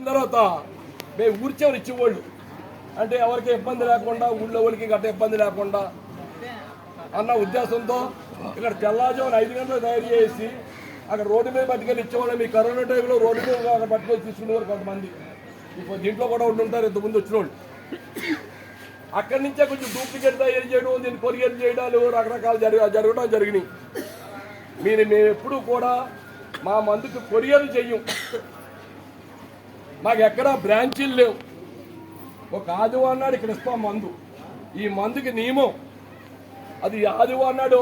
వచ్చిన తర్వాత మేము ఊరి చివరి ఇచ్చేవాళ్ళు. అంటే ఎవరికి ఇబ్బంది లేకుండా ఊళ్ళో వాళ్ళకి గట్ట ఇబ్బంది లేకుండా అన్న ఉద్దేశంతో ఇక్కడ తెల్లాజామున ఐదు గంటలకు తయారు చేసి అక్కడ రోడ్డు మీద పట్టుకెళ్ళి ఇచ్చేవాళ్ళు. మీ కరోనా టైంలో రోడ్డు మీద అక్కడ పట్టుకొని తీసుకునేవారు కొంతమంది. ఇప్పుడు దీంట్లో కూడా ఉండి ఉంటారు ఇంతకుముందు వచ్చిన వాళ్ళు అక్కడి నుంచే కొంచెం డూప్లికేట్ తయారు చేయడం దీన్ని కొరియర్ చేయడాలు రకరకాలు జరగ జరగడం జరిగినాయి. మీరు మేము ఎప్పుడూ కూడా మా మందుకు కొరియర్ చెయ్యం మాకు ఎక్కడా బ్రాంచీలు లేవు. ఒక ఆదివారం నాడు ఇక్కడ ఇస్తాం మందు. ఈ మందుకి నియమం అది ఆదివారం నాడు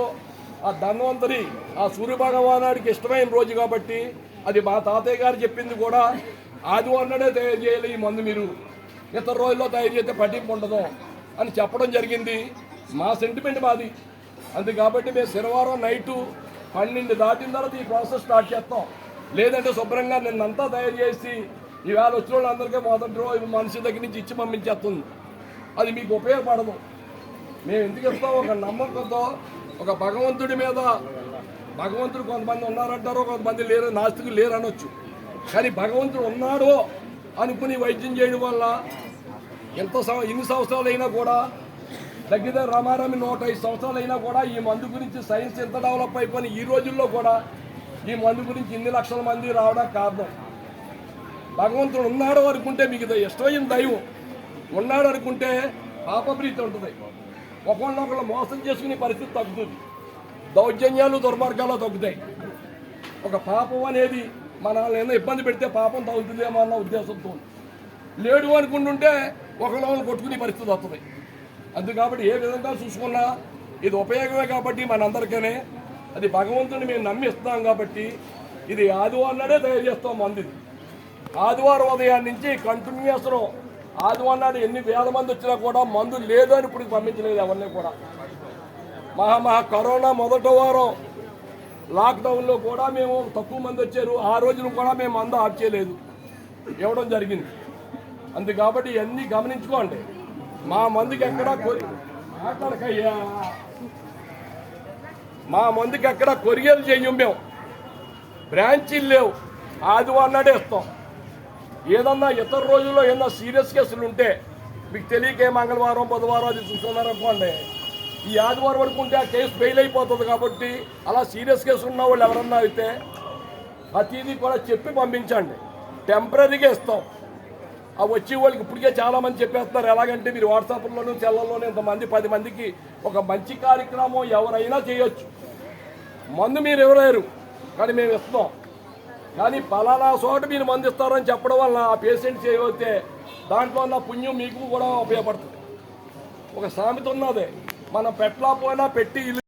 ఆ ధన్వంతరి ఆ సూర్యభగవానాడికి ఇష్టమైన రోజు కాబట్టి అది మా తాతయ్య గారు చెప్పింది కూడా ఆదివారం నాడే తయారు చేయాలి ఈ మందు మీరు. ఇతర రోజుల్లో తయారు చేస్తే పట్టింపు ఉండదు అని చెప్పడం జరిగింది. మా సెంటిమెంట్ మాది. అందు కాబట్టి మేము శనివారం నైటు పన్నెండు దాటిన తర్వాత ఈ ప్రాసెస్ స్టార్ట్ చేస్తాం. లేదంటే శుభ్రంగా నిన్నంతా తయారు చేసి ఈవేళ వచ్చిన వాళ్ళందరికీ మొదటి రోజు మనిషి దగ్గర నుంచి ఇచ్చి పంపించేస్తుంది. అది మీకు ఉపయోగపడదు. మేము ఎందుకు ఇస్తాం ఒక నమ్మకంతో ఒక భగవంతుడి మీద భగవంతుడు కొంతమంది ఉన్నారంటారో కొంతమంది లేరు నాస్తికులు లేరు అనొచ్చు. కానీ భగవంతుడు ఉన్నాడు అనుకుని వైద్యం చేయడం వల్ల ఎంత సం- ఇన్ని సంవత్సరాలు అయినా కూడా దగ్గర రమారమి నూట ఐదు సంవత్సరాలు అయినా కూడా ఈ మందు గురించి సైన్స్ ఎంత డెవలప్ అయిపోయిన ఈ రోజుల్లో కూడా ఈ మందు గురించి ఇన్ని లక్షల మంది రావడానికి కారణం. భగవంతుడు ఉన్నాడు అనుకుంటే మీకు ఇష్టమైన దైవం. ఉన్నాడు అనుకుంటే పాపప్రీతి ఉంటుంది. ఒకళ్ళొకళ్ళు మోసం చేసుకునే పరిస్థితి తగ్గుతుంది. దౌర్జన్యాలు దుర్మార్గాలు తగ్గుతాయి. ఒక పాపం అనేది మనల్ని ఏదో ఇబ్బంది పెడితే పాపం తగ్గుతుందేమో అన్న ఉద్దేశంతో. లేడు అనుకుంటుంటే ఒకళ్ళొకళ్ళు కొట్టుకునే పరిస్థితి వస్తుంది. అందు కాబట్టి ఏ విధంగా చూసుకున్నా ఇది ఉపయోగమే కాబట్టి మనందరికీనే. అది భగవంతుని మేము నమ్మిస్తున్నాం కాబట్టి ఇది ఆదివారం నాడే తయారు చేస్తాం మందిది ఆదివారం ఉదయం నుంచి కంటిన్యూస్ ఆదివారం నాడు ఎన్ని వేల మంది వచ్చినా కూడా మందు లేదు అని ఇప్పుడు పంపించలేదు ఎవరిని కూడా. మహా మహా కరోనా మొదటి వారం లాక్డౌన్లో కూడా మేము తక్కువ మంది వచ్చారు. ఆ రోజులు కూడా మేము మందు ఆఫ్ చేయలేదు. ఇవ్వడం జరిగింది. అందు కాబట్టి ఇవన్నీ గమనించుకోండి. మా మందుకి ఎక్కడా మాట్లాడకయ్యా. మా మందుకి ఎక్కడ కొరియలు చేయం మేము. బ్రాంచీలు లేవు. ఆదివారం నాడే ఇస్తాం ఏదన్నా ఇతర రోజుల్లో ఏదన్నా సీరియస్ కేసులు ఉంటే మీకు తెలియకే మంగళవారం బుధవారం అది చూస్తున్నారనుకోండి ఈ ఆదివారం వరకు ఉంటే ఆ కేసు బెయిల్ అయిపోతుంది కాబట్టి అలా సీరియస్ కేసు ఉన్న వాళ్ళు ఎవరన్నా అయితే ప్రతిదీ కూడా చెప్పి పంపించండి. టెంపరీగా ఇస్తాం. ఆ వచ్చే వాళ్ళకి ఇప్పటికే చాలా మంది చెప్పేస్తున్నారు. ఎలాగంటే మీరు వాట్సాప్లోనూ సెల్లల్లోనూ ఇంతమంది పది మందికి ఒక మంచి కార్యక్రమం ఎవరైనా చేయొచ్చు. మందు మీరు ఎవరేరు కానీ మేము ఇస్తాం కానీ పలానా చోట మీరు మందిస్తారని చెప్పడం వల్ల ఆ పేషెంట్ చేయవస్తే దాంట్లో ఉన్న పుణ్యం మీకు కూడా ఉపయోగపడుతుంది. ఒక సామెత ఉన్నది మనం పెట్టలేకపోయినా పెట్టి ఇల్లు